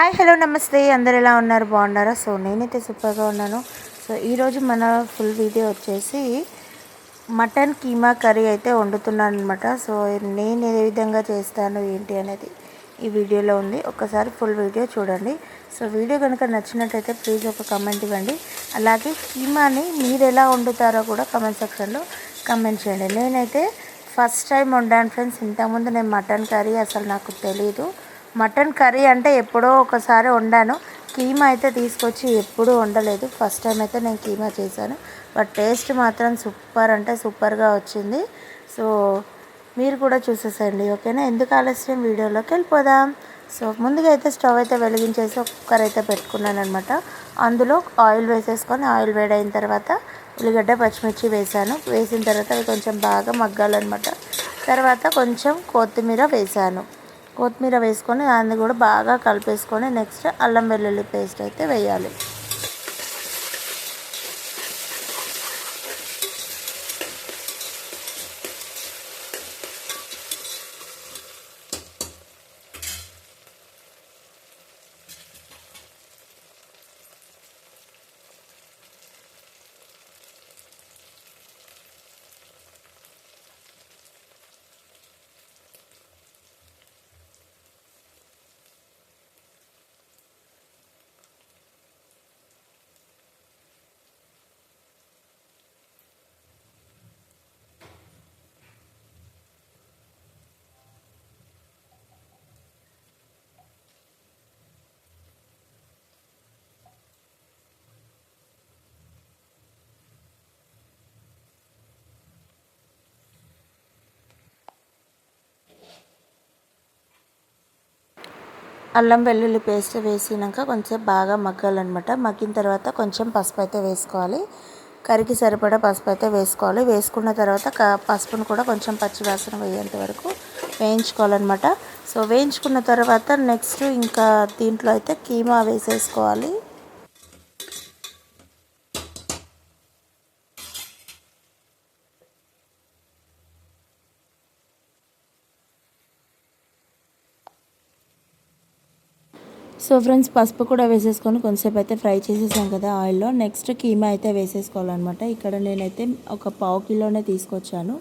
Hi hello నమస్తే. అందరు ఎలా ఉన్నారు? బాగున్నారా? సో నేనైతే సూపర్గా ఉన్నాను. సో ఈరోజు మన ఫుల్ వీడియో వచ్చేసి మటన్ కీమా కర్రీ అయితే వండుతున్నాను అనమాట సో నేను ఏ విధంగా చేస్తాను ఏంటి అనేది ఈ వీడియోలో ఉంది. ఒకసారి ఫుల్ వీడియో చూడండి. సో వీడియో కనుక నచ్చినట్టయితే ప్లీజ్ ఒక కమెంట్ ఇవ్వండి. అలాగే కీమాని మీరు ఎలా వండుతారో కూడా కమెంట్ సెక్షన్లో కమెంట్ చేయండి. నేనైతే ఫస్ట్ టైం వండాను ఫ్రెండ్స్. ఇంతకుముందు నేను మటన్ కర్రీ అసలు నాకు తెలీదు. మటన్ కర్రీ అంటే ఎప్పుడో ఒకసారి వండాను. కీమా అయితే తీసుకొచ్చి ఎప్పుడూ వండలేదు. ఫస్ట్ టైం అయితే నేను కీమా చేశాను. బట్ టేస్ట్ మాత్రం సూపర్ అంటే సూపర్గా వచ్చింది. సో మీరు కూడా చూసేసేయండి ఓకేనా? ఎందుకు ఆలస్యం? వీడియోలోకి వెళ్ళిపోదాం. సో ముందుగా అయితే స్టవ్ అయితే వెలిగించేసి ఒక కుక్కర్ అయితే పెట్టుకున్నాను అనమాట అందులో ఆయిల్ వేసేసుకొని ఆయిల్ వేడైన తర్వాత ఉల్లిగడ్డ పచ్చిమిర్చి వేసాను వేసిన తర్వాత అవి కొంచెం బాగా మగ్గాలన్నమాట. తర్వాత కొంచెం కొత్తిమీర వేసాను కొత్తిమీర వేసుకొని దాన్ని కూడా బాగా కలిపేసుకొని నెక్స్ట్ అల్లం వెల్లుల్లి పేస్ట్ అయితే వేయాలి. అల్లం వెల్లుల్లి పేస్ట్ వేసినాక కొంచెం బాగా మగ్గాలన్నమాట. మగ్గిన తర్వాత కొంచెం పసుపు అయితే వేసుకోవాలి. కరికి సరిపడా పసుపు అయితే వేసుకోవాలి. వేసుకున్న తర్వాత పసుపును కూడా కొంచెం పచ్చివాసన వేయేంత వరకు వేయించుకోవాలన్నమాట. సో వేయించుకున్న తర్వాత నెక్స్ట్ ఇంకా దీంట్లో అయితే కీమా వేసేసుకోవాలి. సో ఫ్రెండ్స్ పసుపు కూడా వేసేసుకొని కొంతసేపు అయితే ఫ్రై చేసేసాం కదా ఆయిల్లో. నెక్స్ట్ కీమా అయితే వేసేసుకోవాలన్నమాట. ఇక్కడ నేనైతే ఒక పావు కిలోనే తీసుకొచ్చాను.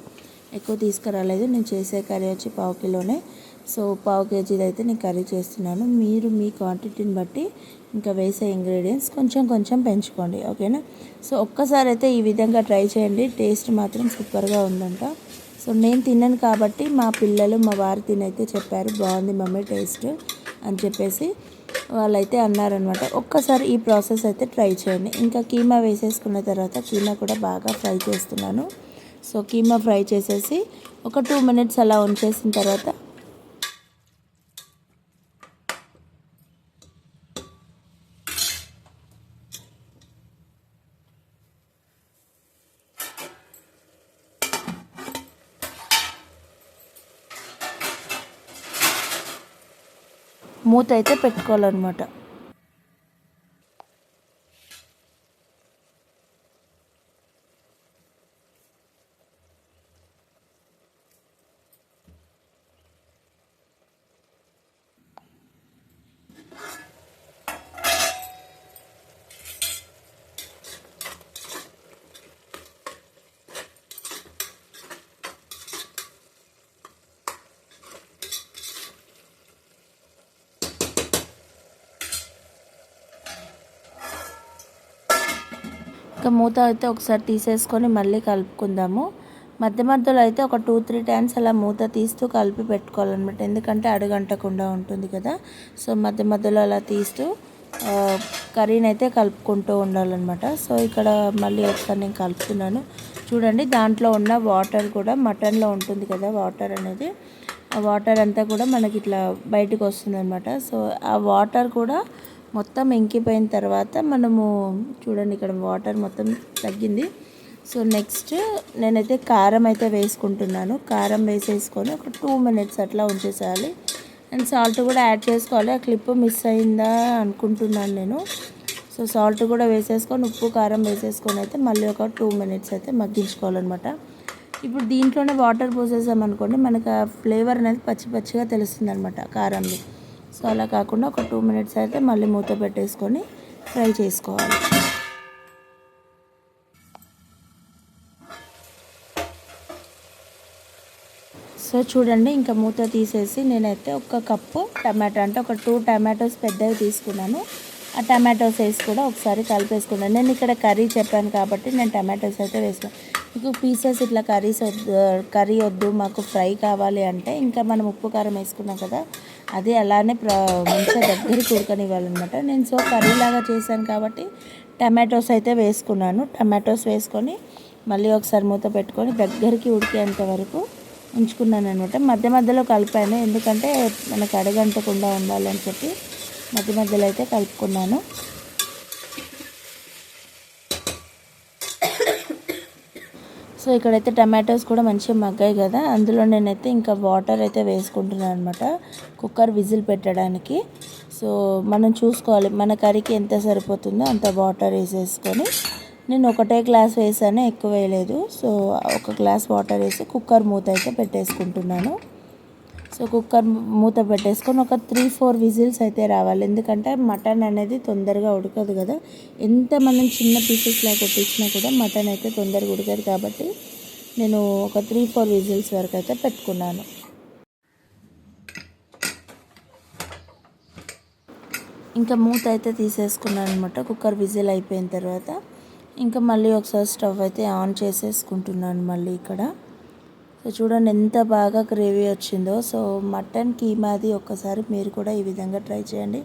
ఎక్కువ తీసుకురాలేదు. నేను చేసే కర్రీ వచ్చి పావు కిలోనే. సో పావు కేజీది అయితే నేను కర్రీ చేస్తున్నాను. మీరు మీ క్వాంటిటీని బట్టి ఇంకా వేసే ఇంగ్రీడియంట్స్ కొంచెం కొంచెం పెంచుకోండి. ఓకేనా? సో ఒక్కసారి అయితే ఈ విధంగా ట్రై చేయండి. టేస్ట్ మాత్రం సూపర్గా ఉందంట. సో నేను తిన్నాను కాబట్టి మా పిల్లలు మా వారు తినైతే చెప్పారు. బాగుంది మమ్మీ టేస్ట్ అని చెప్పేసి. వాళ్ళైతే అన్నారనమాట ఒక్కసారి ఈ ప్రాసెస్ అయితే ట్రై చేయండి. ఇంకా కీమా వేసేసుకున్న తర్వాత కీమా కూడా బాగా ఫ్రై చేస్తున్నాను. సో కీమా ఫ్రై చేసేసి ఒక టూ మినిట్స్ అలా ఉంచేసిన తర్వాత మూత అయితే పెట్టుకోవాలన్నమాట. ఇంకా మూత అయితే ఒకసారి తీసేసుకొని మళ్ళీ కలుపుకుందాము. మధ్య మధ్యలో అయితే ఒక టూ త్రీ టైమ్స్ అలా మూత తీస్తూ కలిపి పెట్టుకోవాలన్నమాట. ఎందుకంటే అడుగంటకుండా ఉంటుంది కదా. సో మధ్య మధ్యలో అలా తీస్తూ కర్రీని అయితే కలుపుకుంటూ ఉండాలన్నమాట. సో ఇక్కడ మళ్ళీ ఒకసారి నేను కలుపుతున్నాను. చూడండి దాంట్లో ఉన్న వాటర్ కూడా మటన్లో ఉంటుంది కదా వాటర్ అనేది. ఆ వాటర్ అంతా కూడా మనకి ఇట్లా బయటకు వస్తుంది సో ఆ వాటర్ కూడా మొత్తం ఇంకిపోయిన తర్వాత మనము చూడండి ఇక్కడ వాటర్ మొత్తం తగ్గింది. సో నెక్స్ట్ నేనైతే కారం అయితే వేసుకుంటున్నాను. కారం వేసేసుకొని ఒక టూ మినిట్స్ అట్లా ఉంచేసేయాలి. అండ్ సాల్ట్ కూడా యాడ్ చేసుకోవాలి. ఆ క్లిప్ మిస్ అయిందా అనుకుంటున్నాను నేను. సో సాల్ట్ కూడా వేసేసుకొని ఉప్పు కారం వేసేసుకొని అయితే మళ్ళీ ఒక టూ మినిట్స్ అయితే మగ్గించుకోవాలన్నమాట. ఇప్పుడు దీంట్లోనే వాటర్ పోసేసామనుకోండి మనకు ఆ ఫ్లేవర్ అనేది పచ్చి పచ్చిగా తెలుస్తుంది అనమాట కారంలో సో అలా కాకుండా ఒక టూ మినిట్స్ అయితే మళ్ళీ మూత పెట్టేసుకొని ఫ్రై చేసుకోవాలి. సో చూడండి ఇంకా మూత తీసేసి నేనైతే ఒక కప్పు టమాటో అంటే ఒక టూ టమాటోస్ పెద్దవి తీసుకున్నాను. ఆ టమాటోస్ వేసి కూడా ఒకసారి కలిపేసుకున్నాను. నేను ఇక్కడ కర్రీ చెప్పాను కాబట్టి నేను టమాటోస్ అయితే వేసుకున్నాను. మీకు పీసెస్ ఇట్లా కర్రీస్ వద్దు కర్రీ వద్దు మాకు ఫ్రై కావాలి అంటే ఇంకా మనం ఉప్పు కారం వేసుకున్నాం కదా అది అలానే ప్ర మంచిగా దగ్గరికి ఉడకనివ్వాలన్నమాట నేను సో కర్రీ లాగా చేశాను కాబట్టి టమాటోస్ అయితే వేసుకున్నాను. టమాటోస్ వేసుకొని మళ్ళీ ఒకసారి మూత పెట్టుకొని దగ్గరికి ఉడికేంత వరకు ఉంచుకున్నాను అనమాట మధ్య మధ్యలో కలిపాను. ఎందుకంటే మనకు అడగంటకుండా ఉండాలని చెప్పి మధ్య మధ్యలో అయితే కలుపుకున్నాను. సో ఇక్కడైతే టమాటోస్ కూడా మంచిగా మగ్గాయి కదా. అందులో నేనైతే ఇంకా వాటర్ అయితే వేసుకుంటున్నాను అనమాట కుక్కర్ విజిల్ పెట్టడానికి. సో మనం చూసుకోవాలి మన కర్రీకి ఎంత సరిపోతుందో అంత వాటర్ వేసేసుకొని. నేను ఒకటే గ్లాస్ వేసాను ఎక్కువ వేయలేదు. సో ఒక గ్లాస్ వాటర్ వేసి కుక్కర్ మూత అయితే పెట్టేసుకుంటున్నాను. సో కుక్కర్ మూత పెట్టేసుకొని ఒక త్రీ ఫోర్ విజిల్స్ అయితే రావాలి. ఎందుకంటే మటన్ అనేది తొందరగా ఉడకదు కదా. ఎంత మనం చిన్న పీసెస్లా కొట్టించినా కూడా మటన్ అయితే తొందరగా ఉడకదు కాబట్టి నేను ఒక త్రీ ఫోర్ విజిల్స్ వరకు అయితే పెట్టుకున్నాను. ఇంకా మూత అయితే తీసేసుకున్నాను అనమాట కుక్కర్ విజిల్ అయిపోయిన తర్వాత ఇంకా మళ్ళీ ఒకసారి స్టవ్ అయితే ఆన్ చేసేసుకుంటున్నాను మళ్ళీ ఇక్కడ. సో చూడండి ఎంత బాగా గ్రేవీ వచ్చిందో. సో మటన్ కీమాది ఒక్కసారి మీరు కూడా ఈ విధంగా ట్రై చేయండి.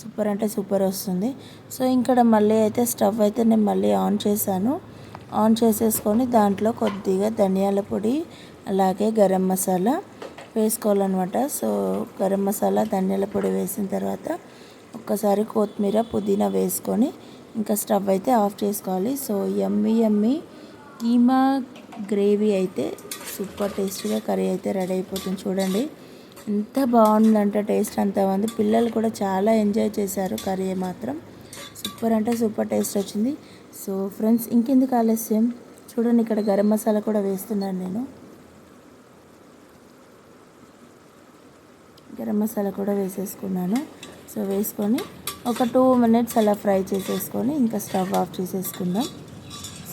సూపర్ అంటే సూపర్ వస్తుంది. సో ఇక్కడ మళ్ళీ అయితే స్టవ్ అయితే నేను మళ్ళీ ఆన్ చేశాను. ఆన్ చేసేసుకొని దాంట్లో కొద్దిగా ధనియాల పొడి అలాగే గరం మసాలా వేసుకోవాలన్నమాట. సో గరం మసాలా ధనియాల పొడి వేసిన తర్వాత ఒక్కసారి కొత్తిమీర పుదీనా వేసుకొని ఇంకా స్టవ్ అయితే ఆఫ్ చేసుకోవాలి. సో ఎమ్మి ఎమ్మి కీమా గ్రేవీ అయితే సూపర్ టేస్టీగా కర్రీ అయితే రెడీ అయిపోతుంది. చూడండి ఎంత బాగుందంటే టేస్ట్ అంతమంది పిల్లలు కూడా చాలా ఎంజాయ్ చేశారు కర్రీ మాత్రం. సూపర్ అంటే సూపర్ టేస్ట్ వచ్చింది. సో ఫ్రెండ్స్ ఇంకెందుకు ఆలస్యం? చూడండి ఇక్కడ గరం మసాలా కూడా వేస్తున్నాను నేను. గరం మసాలా కూడా వేసేసుకున్నాను. సో వేసుకొని ఒక టూ మినిట్స్ అలా ఫ్రై చేసేసుకొని ఇంకా స్టవ్ ఆఫ్ చేసేసుకుందాం.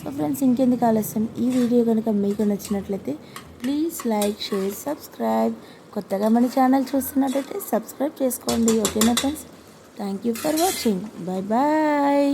సో ఫ్రెండ్స్ ఇంకెందుకు ఆలస్యం? ఈ వీడియో కనుక మీకు నచ్చినట్లయితే ప్లీజ్ లైక్ షేర్ సబ్స్క్రైబ్. కొత్తగా మన ఛానల్ చూస్తున్నట్లయితే సబ్స్క్రైబ్ చేసుకోండి. ఓకేనా friends? Thank you for watching. Bye bye.